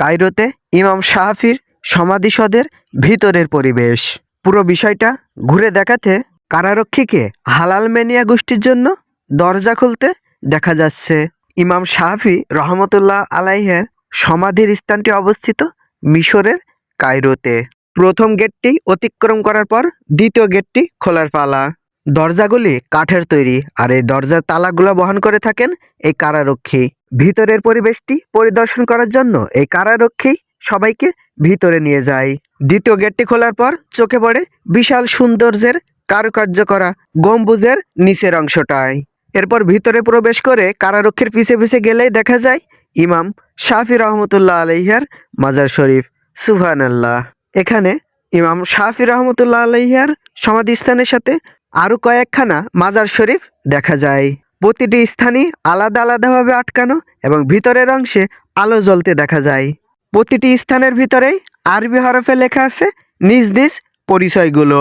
কায়রোতে ইমাম শাহাফির সমাধিসদের ভিতরের পরিবেশ। পুরো বিষয়টা ঘুরে দেখাতে কারারক্ষীকে হালাল মেনিয়া গোষ্ঠীর জন্য দরজা খুলতে দেখা যাচ্ছে। ইমাম শাহাফি রহমতুল্লাহ আলাইহের সমাধির স্থানটি অবস্থিত মিশরের কায়রোতে। প্রথম গেটটি অতিক্রম করার পর দ্বিতীয় গেটটি খোলার পালা। দরজাগুলি কাঠের তৈরি আর এই দরজার তালাগুলো বহন করে থাকেন এই কারারক্ষী। ভিতরের পরিবেশটি পরিদর্শন করার জন্য এই কারারক্ষী সবাইকে ভিতরে নিয়ে যায়। দ্বিতীয় গেটটি খোলার পর চোখে পড়ে বিশাল সৌন্দর্যের কারুকার্য করা গম্বুজের নিচের অংশটায়। এরপর ভিতরে প্রবেশ করে কারারক্ষীর পিছে পিছে গেলেই দেখা যায় ইমাম শাফি রহমতুল্লাহ আলহিয়ার মাজার শরীফ। সুহান আল্লাহ এখানে ইমাম শাফি রহমতুল্লাহ আলহিয়ার সমাধিস্থানের সাথে আরও কয়েকখানা মাজার শরীফ দেখা যায়। প্রতিটি স্থানে আলাদা আলাদাভাবে আটকানো এবং ভিতরের অংশে আলো জ্বলতে দেখা যায়। প্রতিটি স্থানের ভিতরেই আরবি হরফে লেখা আছে নিজ নিজ পরিচয়গুলো।